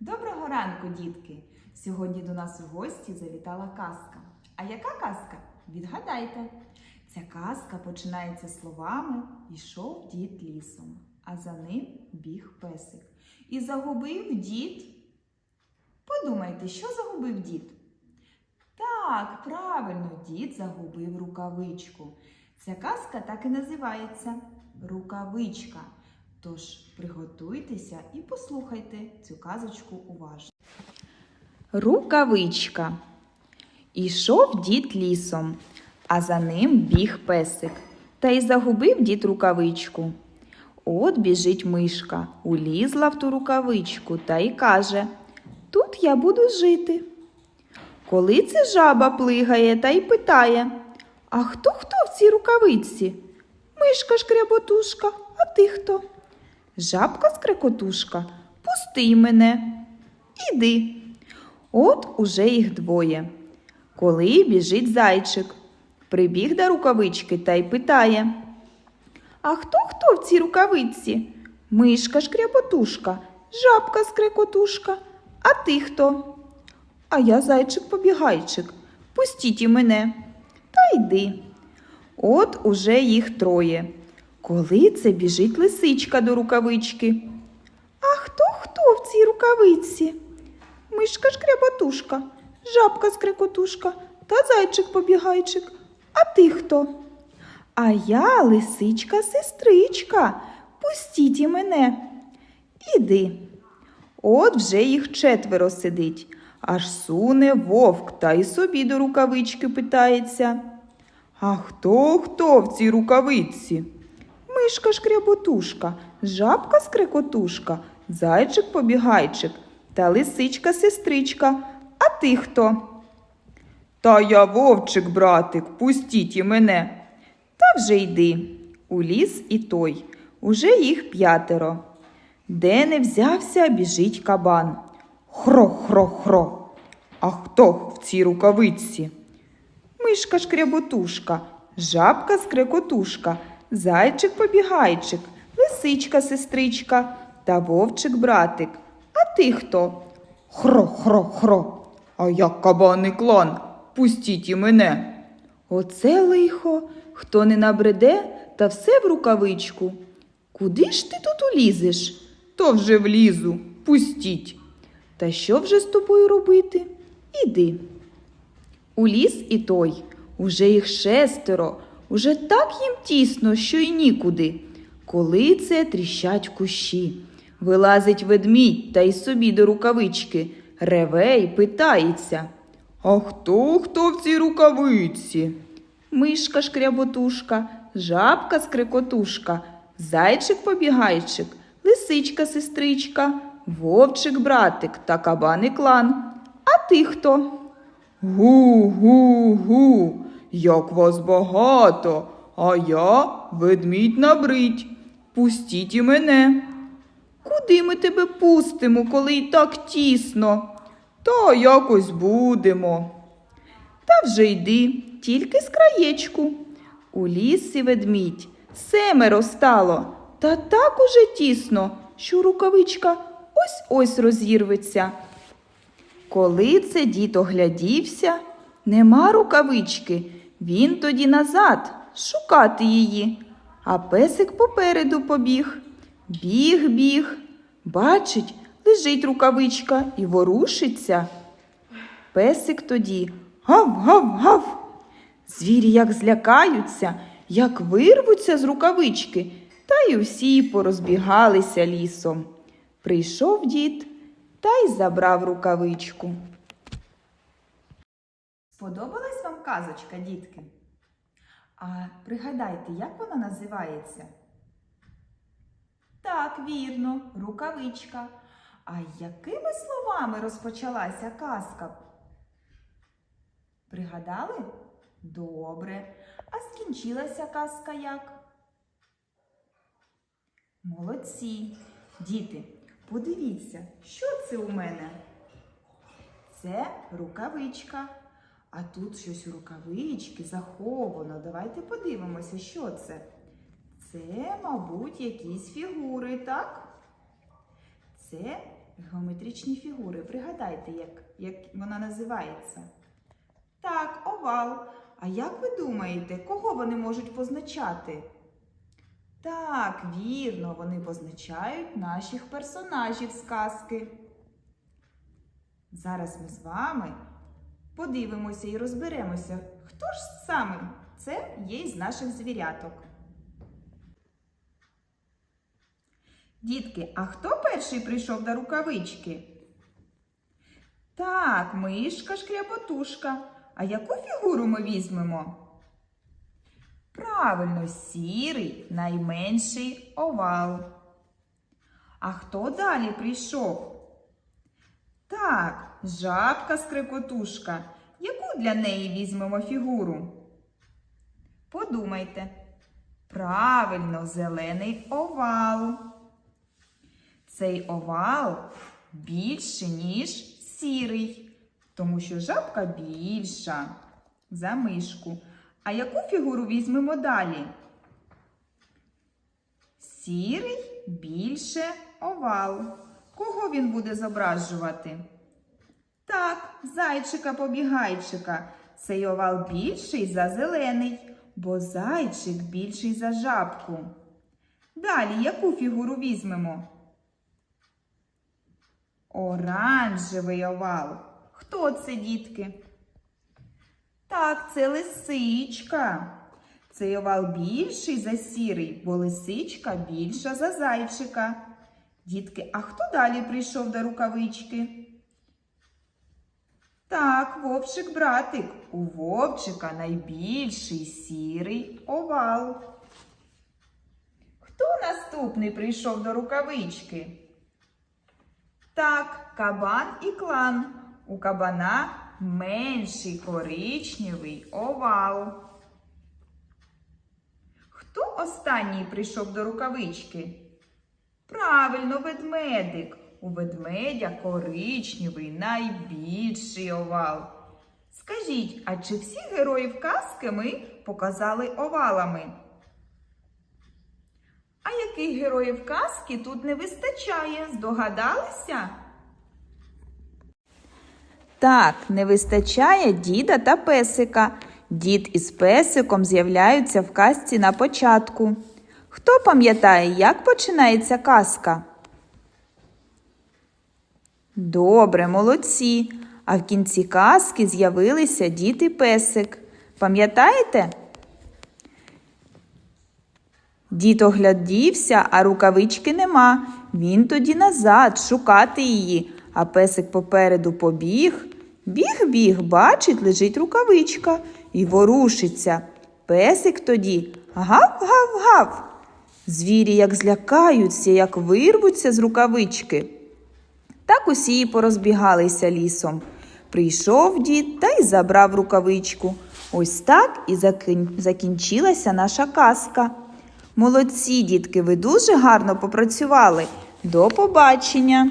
Доброго ранку, дітки! Сьогодні до нас у гості завітала казка. А яка казка? Відгадайте. Ця казка починається словами Ішов дід лісом, а за ним біг песик. І загубив дід. Подумайте, що загубив дід? Так, правильно, дід загубив рукавичку. Ця казка так і називається Рукавичка. Тож приготуйтеся і послухайте цю казочку уважно. Рукавичка. Ішов дід лісом, а за ним біг песик. Та й загубив дід рукавичку. От біжить мишка, улізла в ту рукавичку та й каже: Тут я буду жити. Коли це жаба плигає та й питає: А хто хто в цій рукавиці? Мишка шкряботушка, а ти хто? Жабка скрекотушка, пусти мене. Іди. От уже їх двоє. Коли біжить зайчик, прибіг до рукавички та й питає. А хто хто в цій рукавиці? Мишка шкряботушка, жабка скрекотушка, а ти хто? А я зайчик-побігайчик. Пустіть і мене. Та йди. От уже їх троє. Коли це біжить лисичка до рукавички. А хто хто в цій рукавиці? Мишка шкряботушка, жабка скрекотушка та зайчик-побігайчик. А ти хто? А я лисичка-сестричка. Пустіть і мене. Іди. От вже їх четверо сидить, аж суне вовк та й собі до рукавички питається. А хто хто в цій рукавиці? Мишка шкряботушка, жабка скрекотушка, зайчик побігайчик та лисичка сестричка. А ти хто? Та я вовчик, братик, пустіть і мене. Та вже йди. У ліс і той. Уже їх п'ятеро. Де не взявся, біжить кабан. Хро-хро-хро. А хто в цій рукавиці? Мишка шкряботушка, жабка скрекотушка, зайчик побігайчик, лисичка сестричка та вовчик братик. А ти хто? Хро-хро-хро. А я кабаний клан. Пустіть і мене. Оце лихо, хто не набреде, та все в рукавичку. Куди ж ти тут улізеш? То вже влізу, пустіть. Та що вже з тобою робити? Іди. У ліс і той, уже їх шестеро, уже так їм тісно, що й нікуди. Коли це тріщать кущі. Вилазить ведмідь та й собі до рукавички, реве й питається. А хто хто в цій рукавиці? Мишка шкряботушка, жабка скрикотушка, зайчик побігайчик, лисичка сестричка, вовчик братик та кабаний клан. А ти хто? Гу-гу-гу, як вас багато, а я ведмідь набрить. Пустіть і мене. Куди ми тебе пустимо, коли й так тісно? Та якось будемо. Та вже йди, тільки з краєчку. У лісі ведмідь семеро стало, та так уже тісно, що рукавичка ось ось розірветься. Коли це дід оглядівся, нема рукавички, він тоді назад шукати її, а песик попереду побіг. Біг, біг, бачить, лежить рукавичка і ворушиться. Песик тоді гав, гав, гав. Звірі як злякаються, як вирвуться з рукавички, та й усі порозбігалися лісом. Прийшов дід та й забрав рукавичку. Сподобалась вам казочка, дітки? А пригадайте, як вона називається? Так, вірно, рукавичка. А якими словами розпочалася казка? Пригадали? Добре. А скінчилася казка як? Молодці. Діти, подивіться, що це у мене? Це рукавичка. А тут щось у рукавички заховано. Давайте подивимося, що це. Це, мабуть, якісь фігури, так? Це Геометричні фігури. Пригадайте, як, як вона називається. Так, овал. А як ви думаєте, кого вони можуть позначати? Так, вірно, вони позначають наших персонажів з казки. Зараз ми з вами подивимося і розберемося, хто ж саме це є із наших звіряток. Дітки, а хто перший прийшов до рукавички? Так, мишка шкряботушка. А яку фігуру ми візьмемо? Правильно, сірий, найменший овал. А хто далі прийшов? Так, жабка скрикотушка. Яку для неї візьмемо фігуру? Подумайте. Правильно, зелений овал. Цей овал більше, ніж сірий, тому що жабка більша за мишку. А яку фігуру візьмемо далі? Сірий більше овал. Кого він буде зображувати? Так, зайчика-побігайчика. Цей овал більший за зелений, бо зайчик більший за жабку. Далі яку фігуру візьмемо? Оранжевий овал. Хто це, дітки? Так, це лисичка. Цей овал більший за сірий, бо лисичка більша за зайчика. Дітки, а хто далі прийшов до рукавички? Так, вовчик братик. У вовчика найбільший сірий овал. Хто наступний прийшов до рукавички? Так, кабан і клан. У кабана менший коричневий овал. Хто останній прийшов до рукавички? Правильно, ведмедик. У ведмедя коричневий найбільший овал. Скажіть, а чи всі героїв казки ми показали овалами? А яких героїв казки тут не вистачає? Здогадалися? Так, не вистачає діда та песика. Дід із песиком з'являються в казці на початку. Хто пам'ятає, як починається казка? Добре, молодці. А в кінці казки з'явилися дід і песик. Пам'ятаєте? Дід оглядівся, а рукавички нема. Він тоді назад шукати її, а песик попереду побіг. Біг-біг, бачить, лежить рукавичка і ворушиться. Песик тоді гав-гав-гав. Звірі як злякаються, як вирвуться з рукавички. Так усі й порозбігалися лісом. Прийшов дід та й забрав рукавичку. Ось так і закінчилася наша казка. Молодці, дітки, ви дуже гарно попрацювали. До побачення!